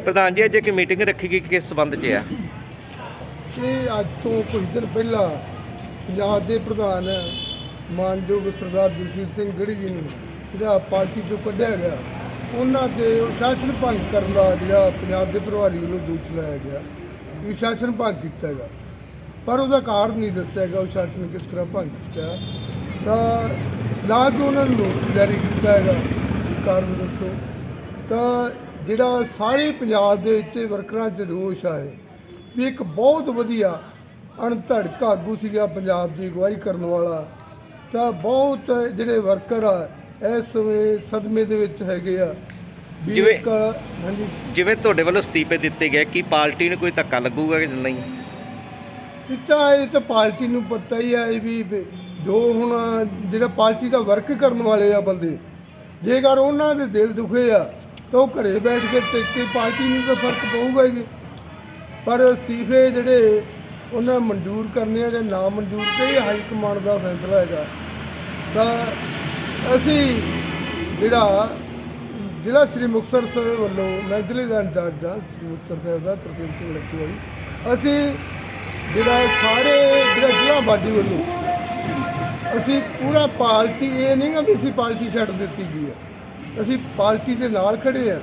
ਪ੍ਰਧਾਨ ਜੀ, ਅੱਜ ਇੱਕ ਮੀਟਿੰਗ ਰੱਖੀ ਗਈ ਕਿਸ ਸੰਬੰਧ 'ਚ ਆ? ਇਹ ਅੱਜ ਤੋਂ ਕੁਝ ਦਿਨ ਪਹਿਲਾਂ ਪੰਜਾਬ ਦੇ ਪ੍ਰਧਾਨ ਮਾਨਯੋਗ ਸਰਦਾਰ ਜਗਸੀਰ ਸਿੰਘ ਗੜੀ ਜੀ ਨੂੰ ਜਿਹੜਾ ਪਾਰਟੀ ਤੋਂ ਕੱਢਿਆ ਗਿਆ, ਉਹਨਾਂ ਤੇ ਸ਼ਾਸਨ ਭੰਗ ਕਰਨ ਦਾ ਜਿਹੜਾ ਪੰਜਾਬ ਦੇ ਪ੍ਰਭਾਰੀ ਵੱਲੋਂ ਦੋਸ਼ ਲਾਇਆ ਗਿਆ ਇਹ ਸ਼ਾਸਨ ਭੰਗ ਕੀਤਾ ਗਿਆ। ਪਰ ਉਹਦਾ ਕਾਰਨ ਨਹੀਂ ਦੱਸਿਆ ਗਿਆ ਉਹ ਸ਼ਾਸਨ ਕਿਸ ਤਰ੍ਹਾਂ ਭੰਗ ਕੀਤਾ। ਤਾਂ ਨਾ ਕਿ ਉਹਨਾਂ ਨੂੰ ਨੋਟਿਸ ਜਾਰੀ ਕੀਤਾ ਹੈਗਾ ਕਾਰਨ ਦੱਸੋ। ਤਾਂ ਜਿਹੜਾ ਸਾਰੇ ਪੰਜਾਬ ਦੇ ਵਿੱਚ ਵਰਕਰਾਂ 'ਚ ਰੋਸ਼ ਆਏ ਵੀ ਇੱਕ ਬਹੁਤ ਵਧੀਆ ਅਣਧੜਕ ਆਗੂ ਸੀਗਾ ਪੰਜਾਬ ਦੀ ਅਗਵਾਈ ਕਰਨ ਵਾਲਾ। ਤਾਂ ਬਹੁਤ ਜਿਹੜੇ ਵਰਕਰ ਆ ਇਸ ਸਮੇਂ ਸਦਮੇ ਦੇ ਵਿੱਚ ਹੈਗੇ ਆ ਵੀ ਜਿਵੇਂ- ਇੱਕ ਹਾਂਜੀ। ਜਿਵੇਂ ਤੁਹਾਡੇ ਵੱਲੋਂ ਅਸਤੀਫੇ ਦਿੱਤੇ ਗਏ ਕਿ ਪਾਰਟੀ ਨੂੰ ਕੋਈ ਧੱਕਾ ਲੱਗੂਗਾ ਕਿ ਨਹੀਂ? ਇਹ ਤਾਂ ਇਹ ਤਾਂ ਪਾਰਟੀ ਨੂੰ ਪਤਾ ਹੀ ਹੈ ਵੀ ਵੀ ਜੋ ਹੁਣ ਜਿਹੜਾ ਪਾਰਟੀ ਦਾ ਵਰਕ ਕਰਨ ਵਾਲੇ ਆ ਬੰਦੇ ਜੇਕਰ ਉਹਨਾਂ ਦੇ ਦਿਲ ਦੁਖੇ ਆ ਤਾਂ ਉਹ ਘਰੇ ਬੈਠ ਕੇ ਟਿਕ ਪਾਰਟੀ ਨੂੰ ਤਾਂ ਫ਼ਰਕ ਪਊਗਾ ਹੀ ਪਰ ਅਸਤੀਫੇ ਜਿਹੜੇ ਉਹਨਾਂ ਮਨਜ਼ੂਰ ਕਰਨੇ ਆ ਜਾਂ ਨਾ ਮਨਜ਼ੂਰ ਤੇ ਹਾਈ ਕਮਾਂਡ ਦਾ ਫੈਸਲਾ ਹੈਗਾ। ਤਾਂ ਅਸੀਂ ਜਿਹੜਾ ਜ਼ਿਲ੍ਹਾ ਸ੍ਰੀ ਮੁਕਤਸਰ ਸਾਹਿਬ ਵੱਲੋਂ, ਮੈਂ ਜ਼ਿਲ੍ਹੇ ਦਾ ਇੰਚਾਰਜ ਹਾਂ, ਸ੍ਰੀ ਮੁਕਤਸਰ ਸਾਹਿਬ ਦਾ ਤਰਸੇਮ ਸਿੰਘ ਲੱਕੀ ਵਾਲੀ। ਅਸੀਂ ਜਿਹੜਾ ਸਾਰੇ ਜਿਹੜਾ ਜ਼ਿਲ੍ਹਾ ਬਾਡੀ ਵੱਲੋਂ, ਅਸੀਂ ਪੂਰਾ ਪਾਰਟੀ ਇਹ ਨਹੀਂ ਗਾ ਵੀ ਅਸੀਂ ਪਾਰਟੀ ਛੱਡ ਦਿੱਤੀ ਗਈ ਹੈ। ਅਸੀਂ ਪਾਰਟੀ ਦੇ ਨਾਲ ਖੜੇ ਆ।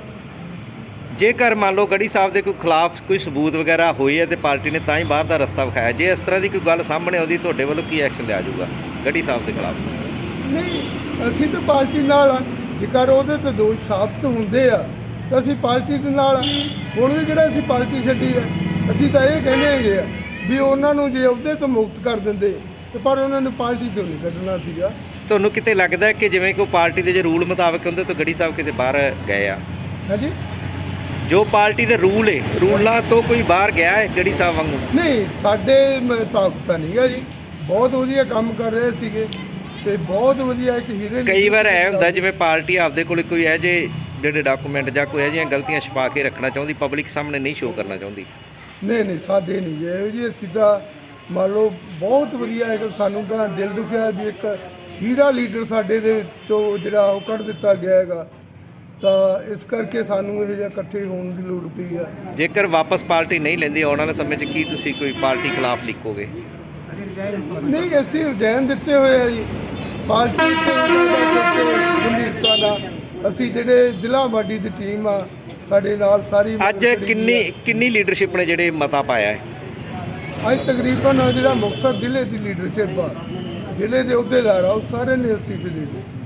ਜੇਕਰ ਮੰਨ ਲਓ ਗੜੀ ਸਾਹਿਬ ਦੇ ਕੋਈ ਖਿਲਾਫ ਕੋਈ ਸਬੂਤ ਵਗੈਰਾ ਹੋਈ ਹੈ ਤੇ ਪਾਰਟੀ ਨੇ ਤਾਂ ਹੀ ਬਾਹਰ ਦਾ ਰਸਤਾ ਵਿਖਾਇਆ। ਜੇ ਇਸ ਤਰ੍ਹਾਂ ਦੀ ਕੋਈ ਗੱਲ ਸਾਹਮਣੇ ਆਉਂਦੀ ਤੁਹਾਡੇ ਵੱਲੋਂ ਕੀ ਐਕਸ਼ਨ ਲਿਆ ਜਾਊਗਾ ਗੜੀ ਸਾਹਿਬ ਦੇ ਖਿਲਾਫ? ਨਹੀਂ ਅਸੀਂ ਤਾਂ ਪਾਰਟੀ ਨਾਲ ਆ। ਜੇਕਰ ਉਹਦੇ ਤੇ ਦੋਸ਼ ਸਾਬਤ ਹੁੰਦੇ ਆ ਤਾਂ ਅਸੀਂ ਪਾਰਟੀ ਦੇ ਨਾਲ ਆ। ਹੁਣ ਵੀ ਕਿਹੜਾ ਅਸੀਂ ਪਾਰਟੀ ਛੱਡੀ ਆ ਅਸੀਂ ਤਾਂ ਇਹ ਕਹਿੰਦੇ ਹੈਗੇ ਆ ਵੀ ਉਹਨਾਂ ਨੂੰ ਜੇ ਅਹੁਦੇ ਤੋਂ ਮੁਕਤ ਕਰ ਦਿੰਦੇ ਤੇ ਪਰ ਉਹਨਾਂ ਨੂੰ ਪਾਰਟੀ ਤੋਂ ਨਹੀਂ ਕੱਢਣਾ ਸੀਗਾ। ਤੁਹਾਨੂੰ ਕਿਤੇ ਲੱਗਦਾ ਹੈ ਕਿ ਜਿਵੇਂ ਕੋਈ ਪਾਰਟੀ ਦੇ ਜੇ ਰੂਲ ਮੁਤਾਬਕ ਹੁੰਦੇ ਤਾਂ ਗੜੀ ਸਾਹਿਬ ਕਿਤੇ ਬਾਹਰ ਗਏ ਆ? ਹਾਂਜੀ? ਜੋ ਪਾਰਟੀ ਦੇ ਰੂਲ ਹੈ ਰੂਲਾਂ ਤੋਂ ਕੋਈ ਬਾਹਰ ਗਿਆ ਹੈ ਗੜੀ ਸਾਹਿਬ ਵਾਂਗੂ? ਨਹੀਂ ਸਾਡੇ ਤਾਕਤ ਨਹੀਂ ਗਾ ਜੀ। ਬਹੁਤ ਵਧੀਆ ਕੰਮ ਕਰ ਰਹੇ ਸੀਗੇ ਤੇ ਬਹੁਤ ਵਧੀਆ ਇੱਕ ਹੀਰੇ ਕਈ ਵਾਰ ਐ ਹੁੰਦਾ ਜਿਵੇਂ ਪਾਰਟੀ ਆਪਦੇ ਕੋਲ ਕੋਈ ਇਹ ਜੇ ਜਿਹੜੇ ਡਾਕੂਮੈਂਟ ਜਾਂ ਕੋਈ ਇਹ ਜਿਹੀਆਂ ਗਲਤੀਆਂ ਛੁਪਾ ਕੇ ਰੱਖਣਾ ਚਾਹੁੰਦੀ ਪਬਲਿਕ ਸਾਹਮਣੇ ਨਹੀਂ ਸ਼ੋਅ ਕਰਨਾ ਚਾਹੁੰਦੀ। ਨਹੀਂ ਨਹੀਂ ਸਾਡੇ ਨਹੀਂ ਜੀ ਇਹੋ ਜੀ ਤਾਂ ਮੰਨ ਲਓ ਬਹੁਤ ਵਧੀਆ ਹੈ ਕਿ ਸਾਨੂੰ ਤਾਂ ਦਿਲ ਦੁਖਿਆ ਵੀ ਇੱਕ ਹੀਰਾ ਲੀਡਰ ਸਾਡੇ ਦੇ ਵਿੱਚੋਂ ਜਿਹੜਾ ਉਹ ਕੱਢ ਦਿੱਤਾ ਗਿਆ ਹੈਗਾ। ਤਾਂ ਇਸ ਕਰਕੇ ਸਾਨੂੰ ਇਹ ਜਿਹਾ ਇਕੱਠੇ ਹੋਣ ਦੀ ਲੋੜ ਪਈ ਆ। ਜੇਕਰ ਵਾਪਸ ਪਾਰਟੀ ਨਹੀਂ ਲੈਂਦੀ ਆਉਣ ਵਾਲੇ ਸਮੇਂ 'ਚ ਕੀ ਤੁਸੀਂ ਕੋਈ ਪਾਰਟੀ ਖਿਲਾਫ ਲਿਖੋਗੇ? ਨਹੀਂ ਅਸੀਂ ਰਜੈਨ ਦਿੱਤੇ ਹੋਏ ਆ ਜੀ। ਪਾਰਟੀ ਗੰਭੀਰਤਾ ਦਾ ਅਸੀਂ ਜਿਹੜੇ ਜ਼ਿਲ੍ਹਾ ਬਾਡੀ ਦੀ ਟੀਮ ਆ ਸਾਡੇ ਨਾਲ ਸਾਰੀ ਅੱਜ ਕਿੰਨੀ। ਕਿੰਨੀ ਲੀਡਰਸ਼ਿਪ ਨੇ ਜਿਹੜੇ ਮਤਾ ਪਾਇਆ ਹੈ? ਅੱਜ ਤਕਰੀਬਨ ਜਿਹੜਾ ਮੁਕਤਸਰ ਜ਼ਿਲ੍ਹੇ ਦੀ ਲੀਡਰਸ਼ਿਪ ਆ ਜ਼ਿਲ੍ਹੇ ਦੇ ਅਹੁਦੇਦਾਰ ਆ, ਉਹ ਸਾਰੇ ਨੇ ਅਸਤੀਫੇ ਦੇ ਦਿੱਤੇ।